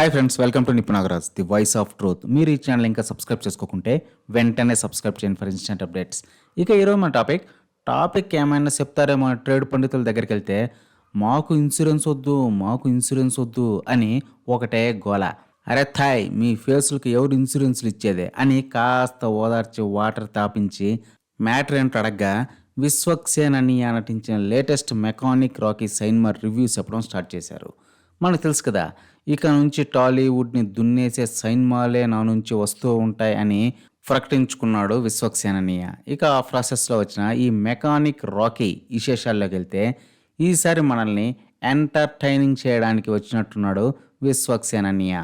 Hi friends welcome to Nipunagaraj the voice of truth మీరు ఈ channel ఇంకా subscribe చేసుకోకుంటే వెంటనే సబ్స్క్రైబ్ చేయండి ఫర్ ఇన్స్టెంట్ అప్డేట్స్ ఇక ఈరోజు మన టాపిక్ టాపిక్ ఏమైనా చెప్తారేమో ట్రేడ్ పండితుల దగ్గరికి వెళ్తే మాకు ఇన్సూరెన్స్ వద్దు మాకు ఇన్సూరెన్స్ వద్దు అని ఒకటే గోల. అరే థాయ్ మీ ఫేసులకు ఎవరు ఇన్సూరెన్స్లు ఇచ్చేదే? అని కాస్త ఓదార్చి వాటర్ తాపించి మ్యాటర్ ఏంటో అడగ్గా విశ్వక్సేన్ అని నటించిన లేటెస్ట్ మెకానిక్ రాకీ సైన్మర్ రివ్యూస్ చెప్పడం స్టార్ట్ చేశారు. మనకు తెలుసు కదా ఇక నుంచి టాలీవుడ్ని దున్నేసే సైన్మాలే నా నుంచి వస్తూ ఉంటాయి అని ప్రకటించుకున్నాడు విశ్వక్సేననీయ. ఇక ఆ ప్రాసెస్లో వచ్చిన ఈ మెకానిక్ రాకీ విశేషాల్లోకి వెళ్తే ఈసారి మనల్ని ఎంటర్టైనింగ్ చేయడానికి వచ్చినట్టున్నాడు విశ్వక్సేననీయ.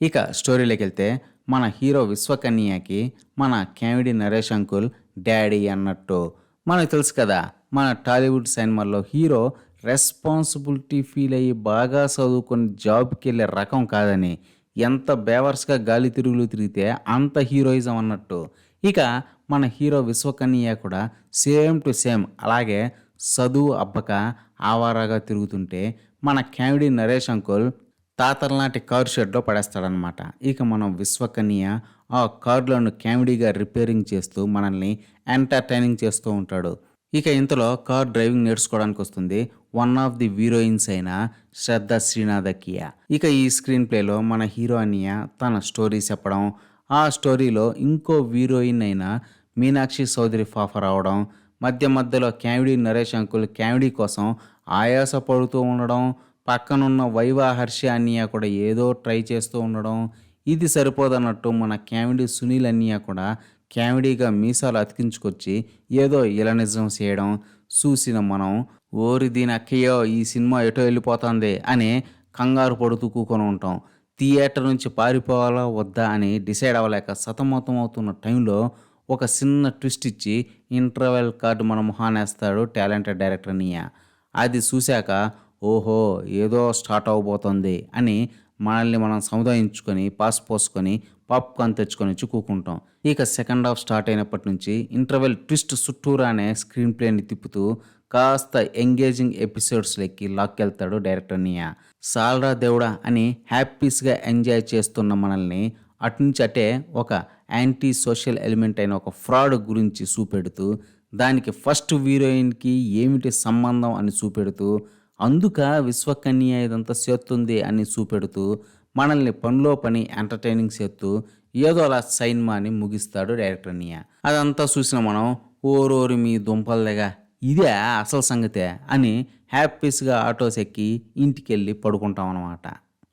ఇక స్టోరీలోకి వెళ్తే మన హీరో విశ్వకన్యకి మన కామెడీ నరేష్ అంకుల్ డాడీ అన్నట్టు. మనకు తెలుసు కదా మన టాలీవుడ్ సినిమాల్లో హీరో రెస్పాన్సిబిలిటీ ఫీల్ అయ్యి బాగా చదువుకొని జాబ్కి వెళ్ళే రకం కాదని ఎంత బేవర్స్గా గాలి తిరుగులు తిరిగితే అంత హీరోయిజం అన్నట్టు. ఇక మన హీరో విశ్వకన్య కూడా సేమ్ టు సేమ్ అలాగే చదువు అబ్బక ఆవారాగా తిరుగుతుంటే మన కామెడీ నరేష్ అంకుల్ తాతలనాటి కారు షెడ్లో పడేస్తాడనమాట ఇక మనం విశ్వకన్య ఆ కార్లను కామెడీగా రిపేరింగ్ చేస్తూ మనల్ని ఎంటర్టైనింగ్ చేస్తూ ఉంటాడు. ఇక ఇంతలో కార్ డ్రైవింగ్ నేర్చుకోవడానికి వస్తుంది వన్ ఆఫ్ ది హీరోయిన్స్ అయిన శ్రద్ధ శ్రీనాథకియ. ఇక ఈ స్క్రీన్ ప్లేలో మన హీరో అనియ తన స్టోరీ చెప్పడం ఆ స్టోరీలో ఇంకో హీరోయిన్ అయిన మీనాక్షి చౌదరి ఫాఫర్ అవడం మధ్య మధ్యలో కామెడీ నరేష్ అంకుల్ కామెడీ కోసం ఆయాస పడుతూ ఉండడం పక్కనున్న వైవా హర్ష అన్నయ్య కూడా ఏదో ట్రై చేస్తూ ఉండడం ఇది సరిపోదన్నట్టు మన క్యామిడీ సునీల్ అన్నయ్య కూడా కామెడీగా మీసాలు అతికించుకొచ్చి ఏదో ఇలనిజం చేయడం చూసిన మనం ఓరి దీని అక్కయ్యో ఈ సినిమా ఎటో వెళ్ళిపోతుంది అని కంగారు పడుతూ కూకొని ఉంటాం. థియేటర్ నుంచి పారిపోవాలా వద్దా అని డిసైడ్ అవ్వలేక సతమతం అవుతున్న టైంలో ఒక చిన్న ట్విస్ట్ ఇచ్చి ఇంటర్వెల్ కార్డు మన మొహానేస్తాడు టాలెంటెడ్ డైరెక్టర్ నియా. అది చూశాక ఓహో ఏదో స్టార్ట్ అవబోతోంది అని మనల్ని మనం సముదాయించుకొని పాస్ పోసుకొని పాప్కార్న్ తెచ్చుకొని వచ్చి కూకుంటాం ఇక సెకండ్ హాఫ్ స్టార్ట్ అయినప్పటి నుంచి ఇంటర్వెల్ ట్విస్ట్ చుట్టూరానే స్క్రీన్ ప్లేని తిప్పుతూ కాస్త ఎంగేజింగ్ ఎపిసోడ్స్లోకి లాక్కెళ్తాడు డైరెక్టర్ నియా. సాల్రా దేవుడా అని హ్యాపీస్గా ఎంజాయ్ చేస్తున్న మనల్ని అటునుంచి అటే ఒక యాంటీ సోషల్ ఎలిమెంట్ అయిన ఒక ఫ్రాడ్ గురించి చూపెడుతూ దానికి ఫస్ట్ హీరోయిన్కి ఏమిటి సంబంధం అని చూపెడుతూ అందుక విశ్వకన్య ఇదంతా చేస్తుంది అని చూపెడుతూ మనల్ని పనిలో పని ఎంటర్టైనింగ్ చేస్తూ ఏదో అలా సైన్మాని ముగిస్తాడు డైరెక్టర్ నియా అదంతా చూసిన మనం ఓరోరి మీ దుంపలదేగా ఇదే అసలు సంగతే అని హ్యాపీస్గా ఆటోస్ ఎక్కి ఇంటికి వెళ్ళి పడుకుంటాం అన్నమాట.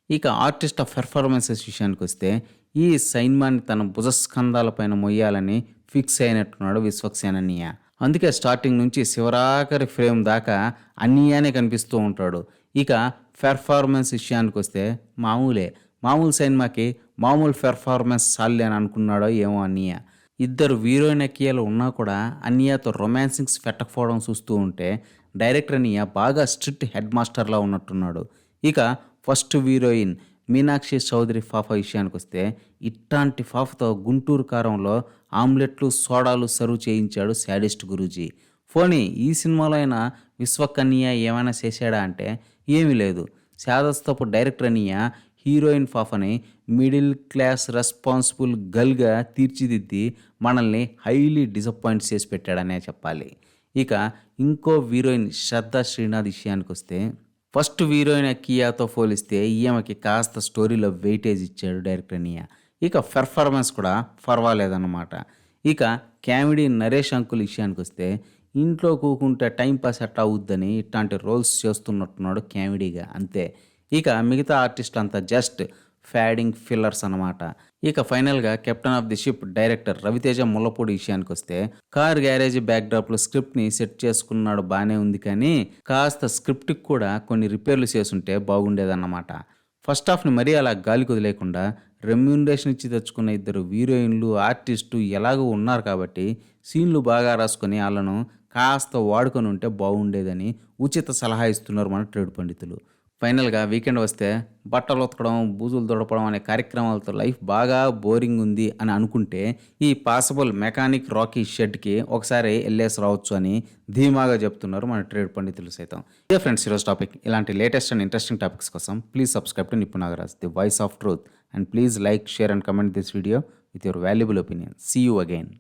ఇక ఆర్టిస్ట్ ఆఫ్ పెర్ఫార్మెన్సెస్ విషయానికి వస్తే ఈ సైన్మాన్ని తన భుజస్కంధాలపైన మొయ్యాలని ఫిక్స్ అయినట్టున్నాడు విశ్వక్సేనన్నయ్య అందుకే స్టార్టింగ్ నుంచి శివరాఖరి ఫ్రేమ్ దాకా అన్నయ్యనే కనిపిస్తూ ఉంటాడు. ఇక పెర్ఫార్మెన్స్ విషయానికి వస్తే మామూలే. మామూలు సినిమాకి మామూలు పెర్ఫార్మెన్స్ చాలే అని అనుకున్నాడో ఏమో అన్నయ్య ఇద్దరు హీరోయిన్ ఎక్కియాలు ఉన్నా కూడా అన్నయ్యతో రొమాన్సింగ్స్ పెట్టకపోవడం చూస్తూ ఉంటే డైరెక్టర్ అన్నయ్య బాగా స్ట్రిక్ట్ హెడ్ మాస్టర్లా ఉన్నట్టున్నాడు. ఇక ఫస్ట్ హీరోయిన్ మీనాక్షి చౌదరి ఫాఫ విషయానికి వస్తే ఇట్లాంటి ఫాఫతో గుంటూరు కారంలో ఆమ్లెట్లు సోడాలు సర్వ్ చేయించాడు శాడిస్ట్ గురూజీ. ఫోనీ ఈ సినిమాలో అయినా విశ్వకన్య ఏమైనా చేశాడా అంటే ఏమీ లేదు. శాదస్తపు డైరెక్టర్ అనియ హీరోయిన్ ఫాఫని మిడిల్ క్లాస్ రెస్పాన్సిబుల్ గర్ల్గా తీర్చిదిద్ది మనల్ని హైలీ డిసప్పాయింట్ చేసి పెట్టాడనే చెప్పాలి. ఇక ఇంకో హీరోయిన్ శ్రద్ధ శ్రీనాథ్ విషయానికి వస్తే ఫస్ట్ హీరోయిన్ కియాతో పోలిస్తే ఈమెకి కాస్త స్టోరీలో వెయిటేజ్ ఇచ్చాడు డైరెక్టర్ నియా ఇక పెర్ఫార్మెన్స్ కూడా పర్వాలేదన్నమాట. ఇక కామెడీ నరేష్ అంకుల్ విషయానికి వస్తే ఇంట్లో కూకుంటే టైం పాస్ ఎట్ట అవుద్దని ఇట్లాంటి రోల్స్ చేస్తున్నట్టున్నాడు కామెడీగా అంతే. ఇక మిగతా ఆర్టిస్ట్ అంతా జస్ట్ ఫ్యాడింగ్ ఫిల్లర్స్ అన్నమాట. ఇక ఫైనల్గా captain of the ship director Raviteja Mullapudi విషయానికి వస్తే కార్ గ్యారేజ్ బ్యాక్డ్రాప్లో స్క్రిప్ట్ని సెట్ చేసుకున్నాడు బాగానే ఉంది కానీ కాస్త స్క్రిప్ట్కి కూడా కొన్ని రిపేర్లు చేసుంటే బాగుండేదన్నమాట. ఫస్ట్ హాఫ్ని మరీ అలా గాలి కుదిలేకుండా రెమ్యూనరేషన్ ఇచ్చి తెచ్చుకున్న ఇద్దరు హీరోయిన్లు ఆర్టిస్టు ఎలాగో ఉన్నారు కాబట్టి సీన్లు బాగా రాసుకొని వాళ్ళను కాస్త వాడుకొని ఉంటే బాగుండేదని ఉచిత సలహా ఇస్తున్నారు మన ట్రేడ్ పండితులు. ఫైనల్గా వీకెండ్ వస్తే బట్టలు ఉతకడం బూజులు తుడపడం అనే కార్యక్రమాలతో లైఫ్ బాగా బోరింగ్ ఉంది అని అనుకుంటే ఈ పాసిబుల్ మెకానిక్ రాకీ షెడ్కి ఒకసారి వెళ్ళేసి రావచ్చు అని ధీమాగా చెప్తున్నారు మన ట్రేడ్ పండితులు సైతం. ఇదే ఫ్రెండ్స్ ఈరోజు టాపిక్. ఇలాంటి లేటెస్ట్ అండ్ ఇంట్రెస్టింగ్ టాపిక్స్ కోసం please subscribe to Nippu Nagaraj the voice of truth. And please like share and comment this video with your valuable opinion. See you again.